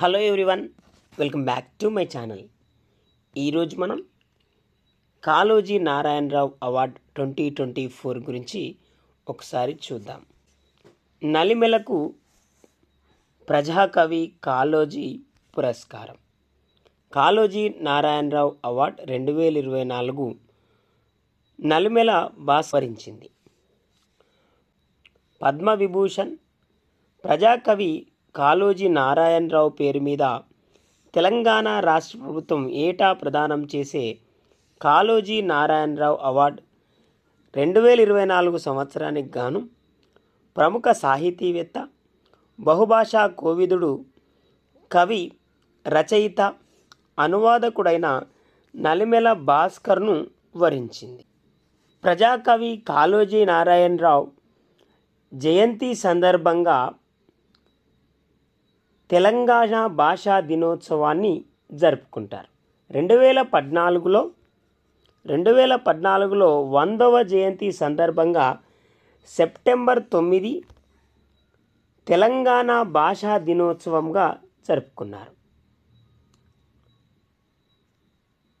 Hello everyone welcome back to my channel. ఈరోజు మనం Kaloji Narayana Rao award twenty twenty four గురించి ఒకసారి చూద్దాం. నలిమెలకు ప్రజాకవి కాళోజీ పురస్కారం. కాలోజీ నారాయణరావు అవార్డ్ రెండు వేల ఇరవై నాలుగు నలిమెల భాస్వరించింది పద్మవిభూషణ్ ప్రజాకవి కాళోజీ నారాయణరావు పేరు మీద తెలంగాణ రాష్ట్ర ప్రభుత్వం ఏటా ప్రదానం చేసే కాళోజీ నారాయణరావు అవార్డు రెండు వేల ఇరవై నాలుగు సంవత్సరానికి గాను ప్రముఖ సాహితీవేత్త బహుభాషా కోవిదుడు కవి రచయిత అనువాదకుడైన నలిమెల భాస్కర్ను వరించింది. ప్రజాకవి కాళోజీ నారాయణరావు జయంతి సందర్భంగా తెలంగాణ భాషా దినోత్సవాన్ని జరుపుకుంటారు. రెండు వేల పద్నాలుగులో రెండు వేల పద్నాలుగులో వందవ జయంతి సందర్భంగా సెప్టెంబర్ తొమ్మిది తెలంగాణ భాషా దినోత్సవంగా జరుపుకున్నారు.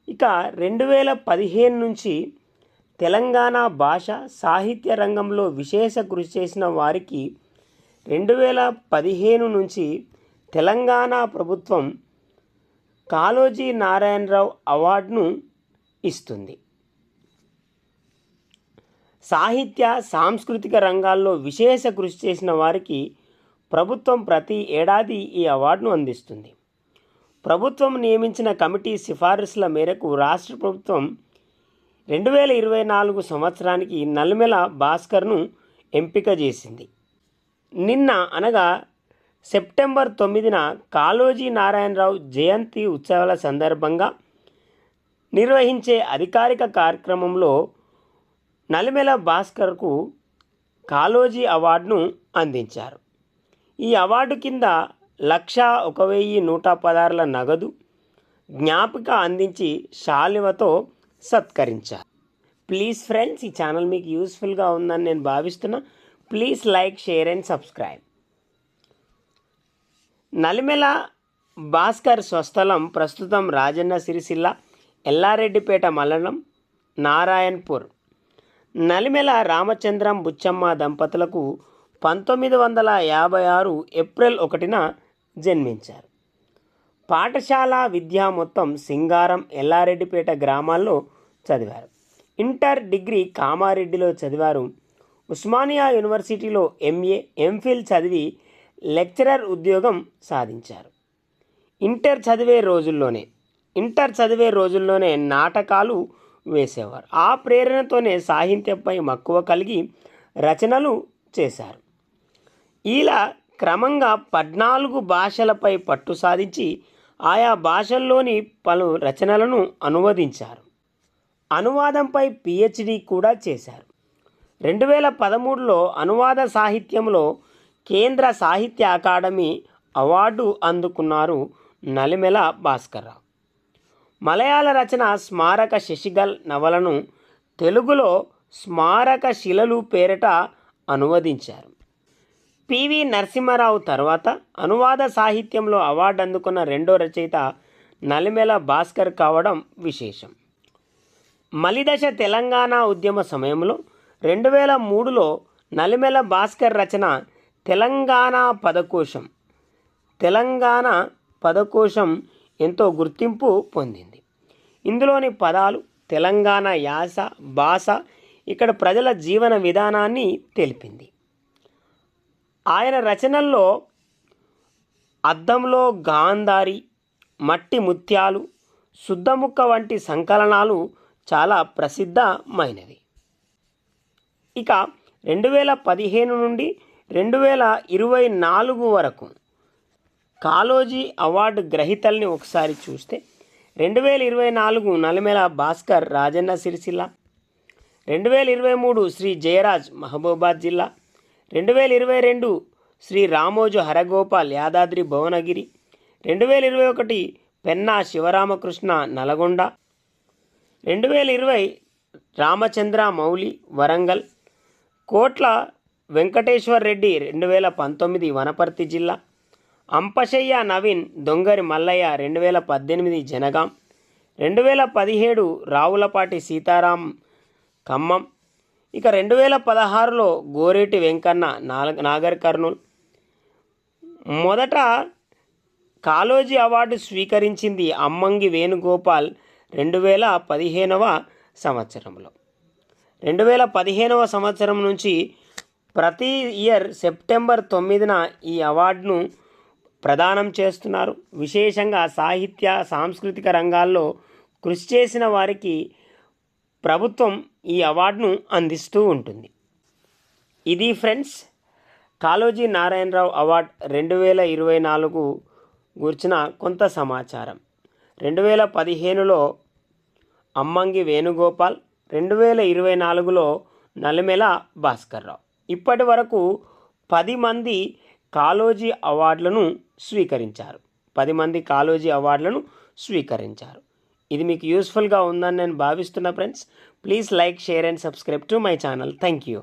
ఇక రెండు వేల పదిహేను నుంచి తెలంగాణ భాష సాహిత్య రంగంలో విశేష కృషి చేసిన వారికి రెండు వేల పదిహేను నుంచి తెలంగాణ ప్రభుత్వం కాళోజీ నారాయణరావు అవార్డును ఇస్తుంది. సాహిత్య సాంస్కృతిక రంగాల్లో విశేష కృషి చేసిన వారికి ప్రభుత్వం ప్రతి ఏడాది ఈ అవార్డును అందిస్తుంది. ప్రభుత్వం నియమించిన కమిటీ సిఫారసుల మేరకు రాష్ట్ర ప్రభుత్వం రెండు వేల ఇరవై నాలుగు సంవత్సరానికి నల్మెల భాస్కర్ను ఎంపిక చేసింది. నిన్న అనగా సెప్టెంబర్ తొమ్మిదిన కాళోజీ నారాయణరావు జయంతి ఉత్సవాల సందర్భంగా నిర్వహించే అధికారిక కార్యక్రమంలో నలిమెల భాస్కర్కు కాళోజీ అవార్డును అందించారు. ఈ అవార్డు కింద లక్ష ఒక వెయ్యి నూట పదార్ల నగదు జ్ఞాపిక అందించి శాలువతో సత్కరించారు. ప్లీజ్ ఫ్రెండ్స్ ఈ ఛానల్ మీకు యూస్ఫుల్గా ఉందని నేను భావిస్తున్నా. Please like share and subscribe. Nalimela Bhaskar స్వస్థలం ప్రస్తుతం రాజన్న సిరిసిల్ల ఎల్లారెడ్డిపేట మల్లనం నారాయణపూర్. నలిమెల రామచంద్రం బుచ్చమ్మ దంపతులకు పంతొమ్మిది వందల యాభై ఆరు ఏప్రిల్ ఒకటిన జన్మించారు. పాఠశాల విద్య మొత్తం సింగారం ఎల్లారెడ్డిపేట గ్రామాల్లో చదివారు. ఇంటర్ డిగ్రీ కామారెడ్డిలో చదివారు. ఉస్మానియా యూనివర్సిటీలో ఎంఏ ఎంఫిల్ చదివి లెక్చరర్ ఉద్యోగం సాధించారు. ఇంటర్ చదివే రోజుల్లోనే ఇంటర్ చదివే రోజుల్లోనే నాటకాలు వేసేవారు. ఆ ప్రేరణతోనే సాహిత్యంపై మక్కువ కలిగి రచనలు చేశారు. ఇలా క్రమంగా పద్నాలుగు భాషలపై పట్టు సాధించి ఆయా భాషల్లోని పలు రచనలను అనువదించారు. అనువాదంపై పిహెచ్డి కూడా చేశారు. రెండు వేల పదమూడులో అనువాద సాహిత్యంలో కేంద్ర సాహిత్య అకాడమీ అవార్డు అందుకున్నారు నలిమెల భాస్కర్రావు. మలయాళ రచన స్మారక శశిగల్ నవలను తెలుగులో స్మారక శిలలు పేరిట అనువదించారు. పివి నరసింహారావు తర్వాత అనువాద సాహిత్యంలో అవార్డు అందుకున్న రెండో రచయిత నలిమెల భాస్కర్ కావడం విశేషం. మలిదశ తెలంగాణ ఉద్యమ సమయంలో రెండు వేల మూడులో నలిమెల భాస్కర్ రచన తెలంగాణ పదకోశం. తెలంగాణ పదకోశం ఎంతో గుర్తింపు పొందింది. ఇందులోని పదాలు తెలంగాణ యాస భాష ఇక్కడ ప్రజల జీవన విధానాన్ని తెలిపింది. ఆయన రచనల్లో అద్దంలో గాంధారి మట్టి ముత్యాలు శుద్ధముక్క వంటి సంకలనాలు చాలా ప్రసిద్ధమైనవి. ఇక రెండు వేల పదిహేను నుండి రెండు వేల ఇరవై నాలుగు వరకు కాలోజీ అవార్డు గ్రహీతల్ని ఒకసారి చూస్తే రెండు వేల ఇరవై నాలుగు నలిమెల భాస్కర్ రాజన్న సిరిసిల్ల రెండు వేల ఇరవై మూడు శ్రీ జయరాజ్ మహబూబాద్ జిల్లా రెండు వేల ఇరవై రెండు శ్రీ రామోజు హరగోపాల్ యాదాద్రి భువనగిరి రెండు వేల ఇరవై ఒకటి పెన్నా శివరామకృష్ణ నల్గొండ రెండు వేల ఇరవై రామచంద్ర మౌలి వరంగల్ కోట్ల వెంకటేశ్వర్ రెడ్డి రెండు వేల పంతొమ్మిది వనపర్తి జిల్లా అంపశయ్య నవీన్ దొంగరి మల్లయ్య రెండు వేల పద్దెనిమిది జనగాం రెండు వేల పదిహేడు రావులపాటి సీతారాం ఖమ్మం ఇక రెండు వేల పదహారులో గోరేటి వెంకన్న నాగ నాగర్ కర్నూల్. మొదట కాలోజీ అవార్డు స్వీకరించింది అమ్మంగి వేణుగోపాల్ రెండు వేల పదిహేనవ సంవత్సరంలో. రెండు వేల పదిహేనవ సంవత్సరం నుంచి ప్రతి ఇయర్ సెప్టెంబర్ తొమ్మిదిన ఈ అవార్డును ప్రదానం చేస్తున్నారు. విశేషంగా సాహిత్య సాంస్కృతిక రంగాల్లో కృషి చేసిన వారికి ప్రభుత్వం ఈ అవార్డును అందిస్తూ ఉంటుంది. ఇది ఫ్రెండ్స్ కాళోజీ నారాయణరావు అవార్డ్ రెండు వేల ఇరవై నాలుగు గురించిన కొంత సమాచారం. రెండు వేల పదిహేనులో అమ్మంగి వేణుగోపాల్ రెండు వేల ఇరవై నాలుగులో నలిమెల భాస్కర్రావు. ఇప్పటి వరకు పది మంది కాలోజీ అవార్డులను స్వీకరించారు. పది మంది కాలోజీ అవార్డులను స్వీకరించారు. ఇది మీకు యూస్ఫుల్గా ఉందని నేను భావిస్తున్నా friends please like share and subscribe to my channel. Thank you